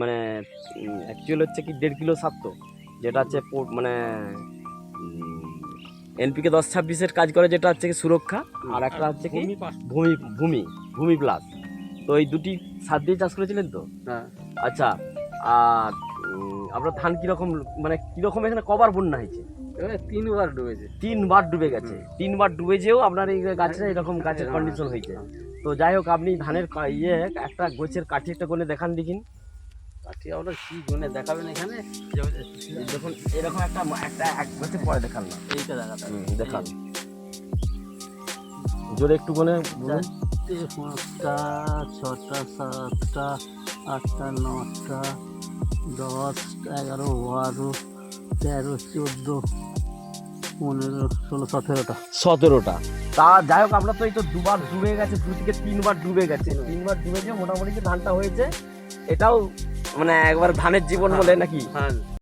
মানে অ্যাকচুয়াল হচ্ছে কি দেড় কিলো সার তো। যেটা হচ্ছে মানে এনপিকে দশ ছাব্বিশের কাজ করে যেটা হচ্ছে কি সুরক্ষা আর একটা হচ্ছে কি ভূমি ভূমি ভূমি প্লাস। তো এই দুটি সার দিয়ে চাষ করেছিলেন তো? হ্যাঁ। আচ্ছা আর আপনার ধান কীরকম মানে কীরকম এখানে কবার বন্যা হয়েছে? তিনবার ডুবেছে। তিনবার ডুবে গেছে। তিনবার ডুবে যেও আপনার এই গাছটা এরকম গাছের কন্ডিশন হয়েছে। তো যাই হোক আপনি ধানের ইয়ে একটা গোছের কাঠি একটা করে দেখান দেখিন। কাঠি আমরা কি গুনে দেখাবেন এখানে? দেখুন এরকম একটা একটা এক বছর পরে দেখান না। এইটা দেখাতে হুম, দেখান। জোরে একটু বলুন। পাঁচটা ছটা সাতটা আটটা নটা দশ এগারো বারো তেরো চোদ্দ পনেরো ষোলো সতেরোটা। সতেরোটা। তা যাই হোক আমরা তো এই তো দুবার ডুবে গেছে দু থেকে তিনবার ডুবে গেছে। তিনবার ডুবে গিয়ে মোটামুটি যে ধানটা হয়েছে এটাও মানে একবার ধানের জীবন বলে নাকি?